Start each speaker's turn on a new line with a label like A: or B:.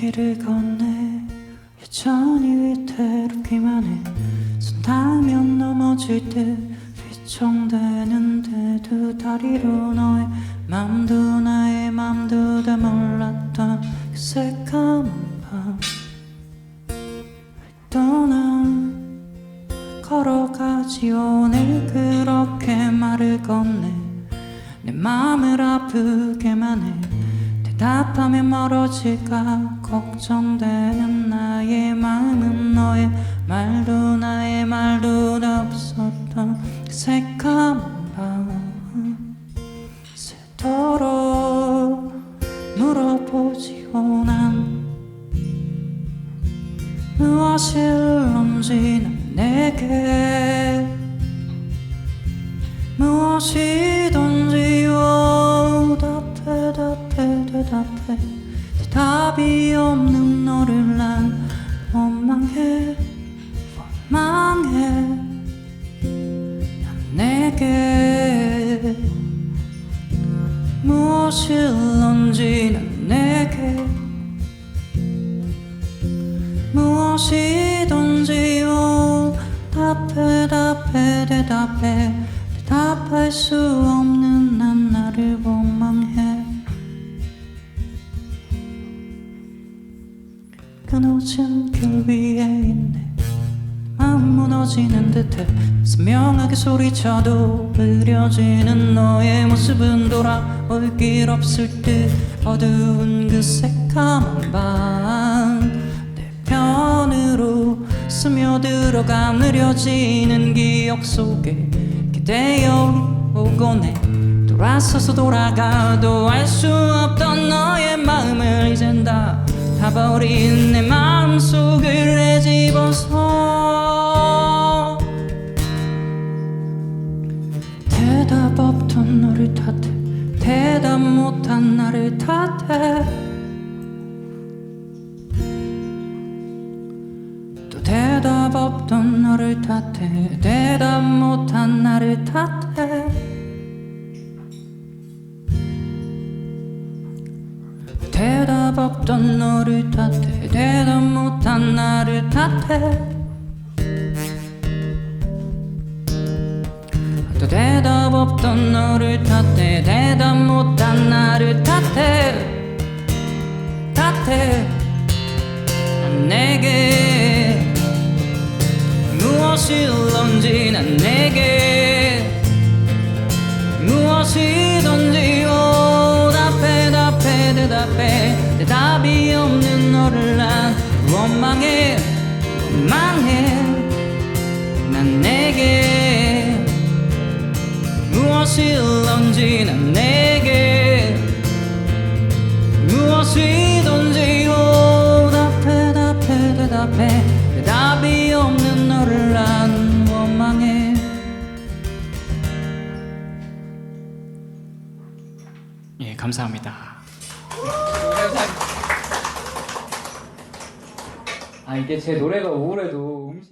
A: 길을 건네 여전히 위태롭기만 해손 닿으면 넘어질 듯 휘청대는데 두 다리로 너의 맘도 나의 맘도 다 몰랐던 그 새까만 밤. 떠나 걸어가지 오늘 그렇게 말을 건네. 내 맘을 아프게만 해 대답하면 멀어질까 걱정되는 나의 마음은 너의 말도 나의 말도 다 없었던 그 새까만 밤 새도록 물어보지요 난 무엇일런지 난 내게 무엇이 대답해 대답이 없는 너를 난 원망해 원망해. 난 내게 무엇일런지 난 내게 무엇이든지요 답해 답해 대답해. 대답할 수 없는 끊어진 길 위에 있네. 마음 무너지는 듯해. 선명하게 소리쳐도 흐려지는 너의 모습은 돌아올 길 없을 듯. 어두운 그 새까만 밤내 편으로 스며들어가 느려지는 기억 속에 기대어 오곤 해 돌아서서 돌아가도 알수 다 타버린 내 마음속을 헤집어서 대답 없던 너를 탓해 대답 못한 나를 탓해. 또 대답 없던 너를 탓해 대답 못한 나를 탓해 없던 너를 탓해? 대답 못한 나를 탓해? 또 대답 없던 너를 탓해? 대답 못한 나를 탓해? 탓해 너를 난 원망해 원망해. 난 내게 무엇일런지 난 내게 무엇이든지요 답해 답해 대답해. 대답이 없는 너를 난 원망해. 예 감사합니다
B: 아 이게 제 노래가 우울해도 음식